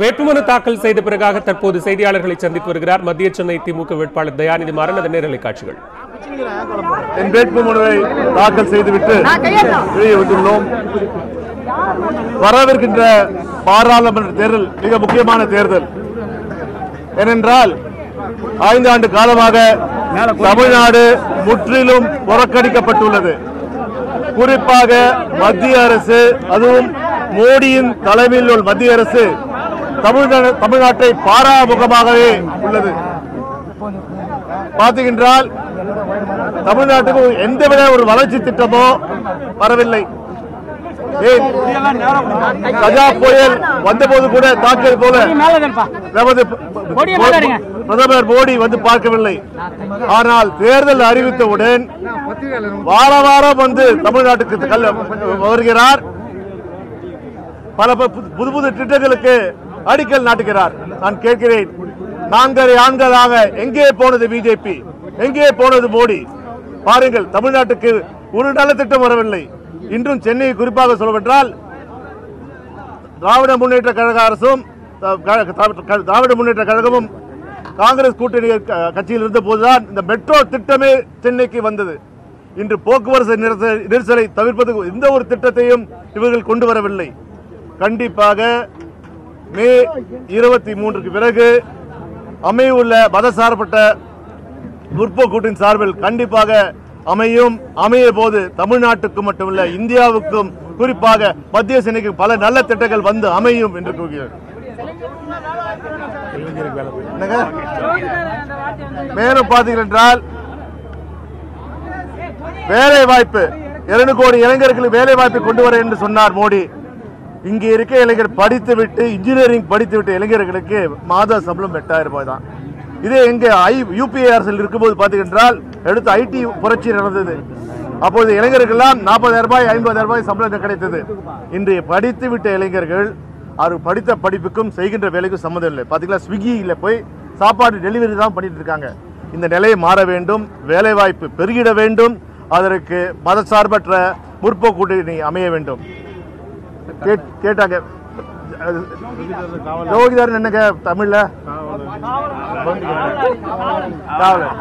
வேட்புமனு தாக்கல் செய்த பிறகாக தற்போது செய்தியாளர்களை சந்தித்து வருகிறார் மத்திய சென்னை திமுக வேட்பாளர் தயாநிதி மாறன். அதன் நேரலை காட்சிகள். என் வேட்புமனுவை தாக்கல் செய்துவிட்டு வரவிருக்கின்ற பாராளுமன்ற தேர்தல் மிக முக்கியமான தேர்தல். ஏனென்றால் ஐந்து ஆண்டு காலமாக தமிழ்நாடு முற்றிலும் புறக்கணிக்கப்பட்டுள்ளது. குறிப்பாக மத்திய அரசு அதுவும் மோடியின் தலைமையில் உள்ள மத்திய அரசு தமிழ்நாட்டை பாராமுகமாகவே உள்ளது. பார்த்தீங்கன்றால் தமிழ்நாட்டுக்கு எந்தவித ஒரு வளர்ச்சி திட்டமோ வரவில்லை. கஜா புயல் வந்தபோது கூட தாக்கியது போல நமது பிரதமர் மோடி வந்து பார்க்கவில்லை. ஆனால் தேர்தல் அறிவித்தவுடன் வார வாரம் வந்து தமிழ்நாட்டுக்கு வருகிறார். பல புது புது திட்டங்களுக்கு அடிக்கல் நாட்டுகிறார். நான் கேட்கிறேன் நான்கரை ஆண்களாக எங்கே போனது பிஜேபி எங்கே போனது மோடி? பாருங்கள் தமிழ்நாட்டுக்கு ஒரு நல்ல திட்டம் வரவில்லை. இன்றும் சென்னை குறிப்பாக சொல்லவென்றால் திராவிட முன்னேற்ற கழக அரசும் த- க- திராவிட முன்னேற்ற கழகமும் காங்கிரஸ் கூட்டணி க- கட்சியில் இருந்த போதுதான் இந்த மெட்ரோ திட்டமே சென்னைக்கு வந்தது. இன்று போக்குவரத்து நெரிசலை தவிர்ப்பது எந்த ஒரு திட்டத்தையும் இவர்கள் கொண்டு வரவில்லை. கண்டிப்பாக மே இருபத்தி மூன்றுக்கு பிறகு அமையவுள்ள மதசார்பட்ட முற்போக்கூட்டின் சார்பில் கண்டிப்பாக அமையும் அமைய போது தமிழ்நாட்டுக்கும் மட்டுமல்ல இந்தியாவுக்கும் குறிப்பாக மத்திய சேனைக்கு பல நல்ல திட்டங்கள் வந்து அமையும் என்று கூறுகிறேன் மேலும் பார்த்தீர்கள் என்றால் வேலை வாய்ப்பு இரண்டு கோடி இளைஞர்களுக்கு வேலை வாய்ப்பை கொண்டு வர என்று சொன்னார் மோடி. இங்கே இருக்க இளைஞர் படித்துவிட்டு இன்ஜினியரிங் படித்துவிட்ட இளைஞர்களுக்கு மாத சம்பளம் எட்டாயிரம் ரூபாய் தான். இதே இங்கே ஐ யூபிஏ அரசில் இருக்கும்போது பார்த்தீங்கன்றால் எடுத்து ஐடி புரட்சி நடந்தது. அப்போது இளைஞர்கள்லாம் நாற்பதாயிரம் ரூபாய் ஐம்பதாயிரம் ரூபாய் சம்பளம் கிடைத்தது. இன்றைய படித்து விட்ட இளைஞர்கள் அவர் படித்த படிப்புக்கும் செய்கின்ற வேலைக்கும் சம்மந்தம் இல்லை. பார்த்தீங்களா ஸ்விக்கியில் போய் சாப்பாடு டெலிவரி தான் பண்ணிட்டு இருக்காங்க. இந்த நிலையை மாற வேண்டும் வேலைவாய்ப்பு பெருகிட வேண்டும். அதற்கு மதசார்பற்ற முற்போக்கூட்டணி அமைய வேண்டும். கேட்டாங்க. ஜோகிதார். என்னங்க? தமிழ்ல? காவலர்.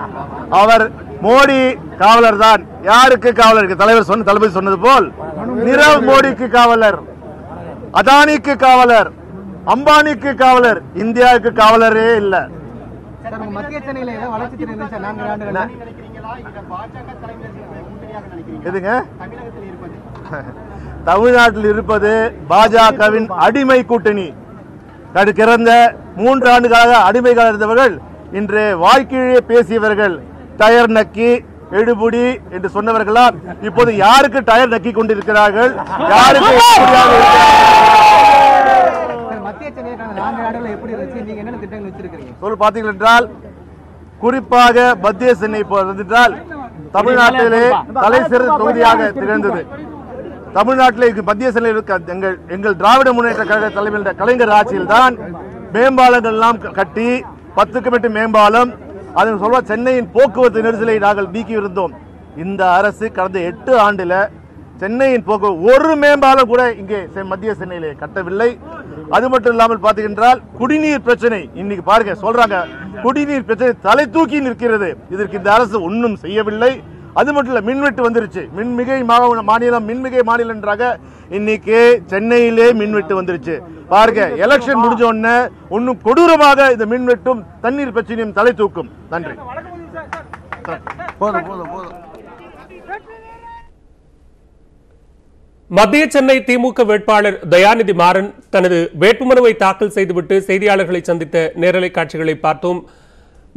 அவர் மோடி காவலர் தான். யாருக்கு காவலர்? தலைவர் சொன்ன தளபதி சொன்னது போல் நிரவ் மோடிக்கு காவலர் அதானிக்கு காவலர் அம்பானிக்கு காவலர். இந்தியாவுக்கு காவலரே இல்ல. மத்திய சென்னையில வளர்ச்சி எதுங்க? தமிழ்நாட்டில் இருப்பது பாஜகவின் அடிமை கூட்டணி. கடு கிறந்த மூன்று ஆண்டுகளாக அடிமைகள் இருந்தவர்கள் இன்று வாழ்க்கையே பேசியவர்கள் டயர் நக்கி எடுபுடி என்று சொன்னவர்களாம் இப்போது யாருக்கு டயர் நக்கி கொண்டிருக்கிறார்கள்? யாருக்கு சொல் பார்த்தீர்கள் என்றால் குறிப்பாக மத்திய சென்னை என்றால் தமிழ்நாட்டிலே தலை சிறந்த தொகுதியாக திகழ்ந்தது. தமிழ்நாட்டிலே மத்திய இருக்க எங்கள் எங்கள் திராவிட முன்னேற்ற கழக தலைமையில் கலைஞர் ஆட்சியில் தான் மேம்பாலங்கள் எல்லாம் கட்டி பத்துக்கு மேட்டு மேம்பாலம் அதன் சொல்வா சென்னையின் போக்குவரத்து நெரிசலை நாங்கள் நீக்கி இருந்தோம் இந்த அரசு கடந்த எட்டு ஆண்டுல சென்னையின் போக்கு ஒரு மேம்பாலம் கூட இங்கே மத்திய சென்னையிலே கட்டவில்லை. அது மட்டும் இல்லாமல் பார்த்தீங்கன்றால் குடிநீர் பிரச்சனை இன்னைக்கு பாருங்க சொல்றாங்க குடிநீர் பிரச்சனை தலை தூக்கி நிற்கிறது இதற்கு இந்த அரசு ஒன்றும் செய்யவில்லை அது மட்டும் இல்ல மின்வெட்டு வந்துருச்சு மின்மிகை மா- மாநிலம் மின்மிகை மாநிலன்றாக இன்னைக்கு சென்னையிலே மின்வெட்டு வந்துருச்சு பாருங்க எலெக்ஷன் முடிஞ்ச உடனே இன்னும் கொடூரமாக இந்த மின்வெட்டும் தண்ணீர் பிரச்சனையும் தலை தூக்கும் நன்றி போதும் போதும் போதும் மத்திய சென்னை திமுக வேட்பாளர் தயாநிதி மாறன் தனது வேட்புமனுவை தாக்கல் செய்துவிட்டு செய்தியாளர்களை சந்தித்த நேரலை காட்சிகளை பார்த்தோம்.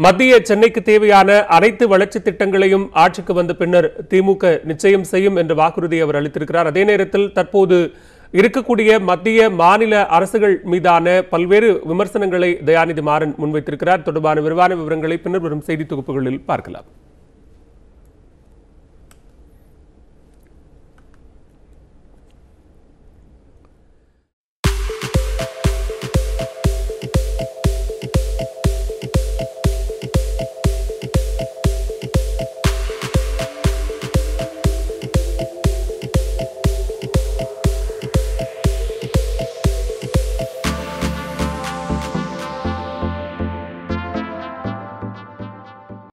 மத்திய சென்னைக்கு தேவையான அனைத்து வளர்ச்சி திட்டங்களையும் ஆட்சிக்கு வந்த பின்னர் திமுக நிச்சயம் செய்யும் என்ற வாக்குறுதியை அவர் அளித்திருக்கிறார். அதே நேரத்தில் தற்போது இருக்கக்கூடிய மத்திய மாநில அரசுகள் மீதான பல்வேறு விமர்சனங்களை தயாநிதி மாறன் முன்வைத்திருக்கிறார். தொடர்பான விரிவான விவரங்களை பின்னர் வரும் செய்தி தொகுப்புகளில் பார்க்கலாம்.